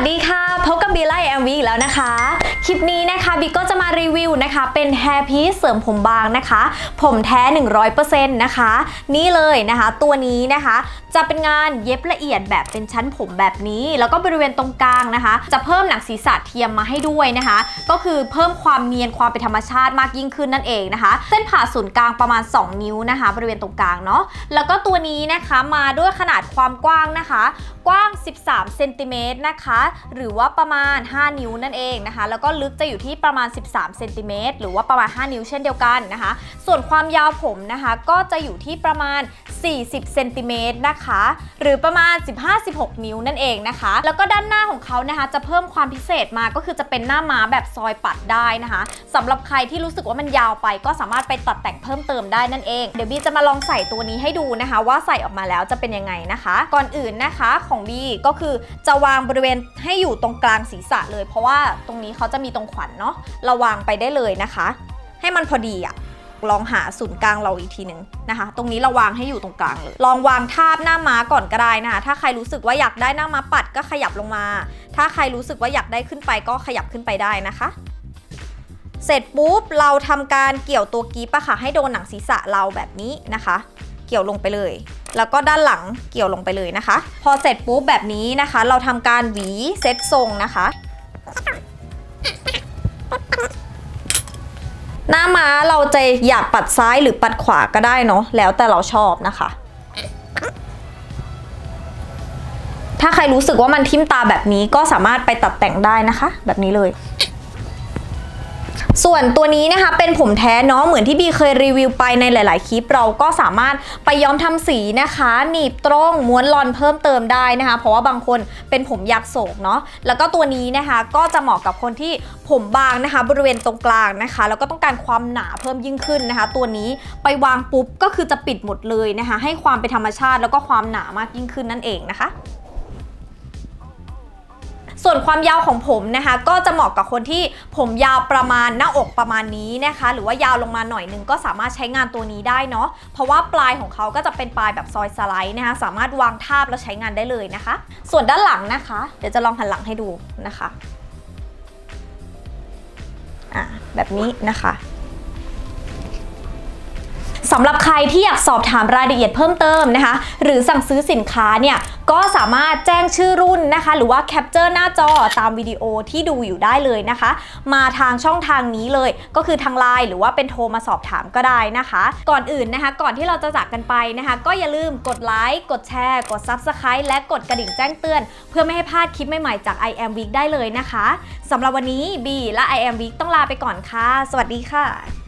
สดีค่ะ พบกับบีไลแอมวีอีกแล้วนะคะ คลิปนี้นะคะบีก็จะมารีวิวนะคะ เป็นแฮร์พีซเสริมผมบางนะคะ ผมแท้ 100%นะคะ นี่เลยนะคะ ตัวนี้นะคะ จะเป็นงานเย็บละเอียดแบบเป็นชั้นผมแบบนี้ แล้วก็บริเวณตรงกลางนะคะ จะเพิ่มหนังศีรษะเทียมมาให้ด้วยนะคะ ก็คือเพิ่มความเนียนความเป็นธรรมชาติมากยิ่งขึ้นนั่นเองนะคะ เส้นผ่าศูนย์กลางประมาณ 2 นิ้วนะคะ บริเวณตรงกลางเนาะแล้วก็ตัวนี้นะคะมาด้วยขนาดความกว้างนะคะ กว้าง 13เซนติเมตรนะคะหรือว่าประมาณ 5 นิ้วนั่นเองนะคะ แล้วก็ลึกจะอยู่ที่ประมาณ 13เซนติเมตรหรือว่าประมาณ 5 นิ้วเช่นเดียวกันนะคะ ส่วนความยาวผมนะคะก็จะอยู่ที่ประมาณ 40เซนติเมตรนะคะ หรือประมาณ 15-16 นิ้วนั่นเองนะคะ แล้วก็ด้านหน้าของเขานะคะ จะเพิ่มความพิเศษมาก็คือจะเป็นหน้าม้าแบบซอยปัดได้นะคะสำหรับใครที่รู้สึกว่ามันยาวไป ก็สามารถไปตัดแต่งเพิ่มเติมได้นั่นเอง เดี๋ยวบีจะมาลองใส่ตัวนี้ให้ดูนะคะ ว่าใส่ออกมาแล้วจะเป็นยังไงนะคะ ก่อนอื่นนะคะของบีก็คือจะวางบริเวณให้อยู่ตรงกลางศีรษะเลย เพราะว่าตรงนี้เขาจะมีตรงขวัญเนาะราวางไปได้เลยนะคะ ให้มันพอดีอะลองหาศูนย์กลางเราอีกทีหนึ่งนะคะ ตรงนี้เราวางให้อยู่ตรงกลางเลย ลองวางทาบหน้าม้าก่อนก็ได้นะคะ ถ้าใครรู้สึกว่าอยากได้หน้าม้าปัดก็ขยับลงมา ถ้าใครรู้สึกว่าอยากได้ขึ้นไปก็ขยับขึ้นไปได้นะคะ เสร็จปุ๊บเราทำการเกี่ยวตัวกีบอะค่ะ ให้โดนหนังศีรษะเราแบบนี้นะคะ เกี่ยวลงไปเลย แล้วก็ด้านหลังเกี่ยวลงไปเลยนะคะ พอเสร็จปุ๊บแบบนี้นะคะ เราทำการหวีเซตทรงนะคะ หน้าม้าเราจะอยากปัดซ้ายหรือปัดขวาก็ได้เนาะแล้วแต่เราชอบนะคะ ถ้าใครรู้สึกว่ามันทิ่มตาแบบนี้ก็สามารถไปตัดแต่งได้นะคะ แบบนี้เลย ส่วนตัวนี้นะคะเป็นผมแท้เนาะเหมือนที่บีเคยรีวิวไปในหลาย ๆ คลิป เราก็สามารถไปย้อมทำสีนะคะ หนีบตรงม้วนลอนเพิ่มเติมได้นะคะ เพราะว่าบางคนเป็นผมยักโศกเนาะแล้วก็ตัวนี้นะคะก็จะเหมาะกับคนที่ผมบางนะคะ บริเวณตรงกลางนะคะ แล้วก็ต้องการความหนาเพิ่มยิ่งขึ้นนะคะ ตัวนี้ไปวางปุ๊บก็คือจะปิดหมดเลยนะคะ ให้ความเป็นธรรมชาติแล้วก็ความหนามากยิ่งขึ้นนั่นเองนะคะ ส่วนความยาวของผมนะคะ ก็จะเหมาะกับคนที่ผมยาวประมาณหน้าอกประมาณนี้นะคะ หรือว่ายาวลงมาหน่อยหนึงก็สามารถใช้งานตัวนี้ได้เนาะเพราะว่าปลายของเขาก็จะเป็นปลายแบบซอยสไลด์นะคะ สามารถวางทาบแล้วใช้งานได้เลยนะคะ ส่วนด้านหลังนะคะ เดี๋ยวจะลองหันหลังให้ดูนะคะอะแบบนี้นะคะ สำหรับใครที่อยากสอบถามรายละเอียดเพิ่มเติมนะคะ หรือสั่งซื้อสินค้าเนี่ยก็สามารถแจ้งชื่อรุ่นนะคะ หรือว่าแคปเจอร์หน้าจอตามวิดีโอที่ดูอยู่ได้เลยนะคะ มาทางช่องทางนี้เลย ก็คือทางไลน์หรือว่าเป็นโทรมาสอบถามก็ได้นะคะ ก่อนอื่นนะคะ ก่อนที่เราจะจากกันไปนะคะ ก็อย่าลืมกดไลค์กดแชร์ กด Subscribe และกดกระดิ่งแจ้งเตือน เพื่อไม่ให้พลาดคลิปใหม่ๆจาก I am Week ได้เลยนะคะสำหรับวันนี้บีและ I am Week ต้องลาไปก่อนค่ะ สวัสดีค่ะ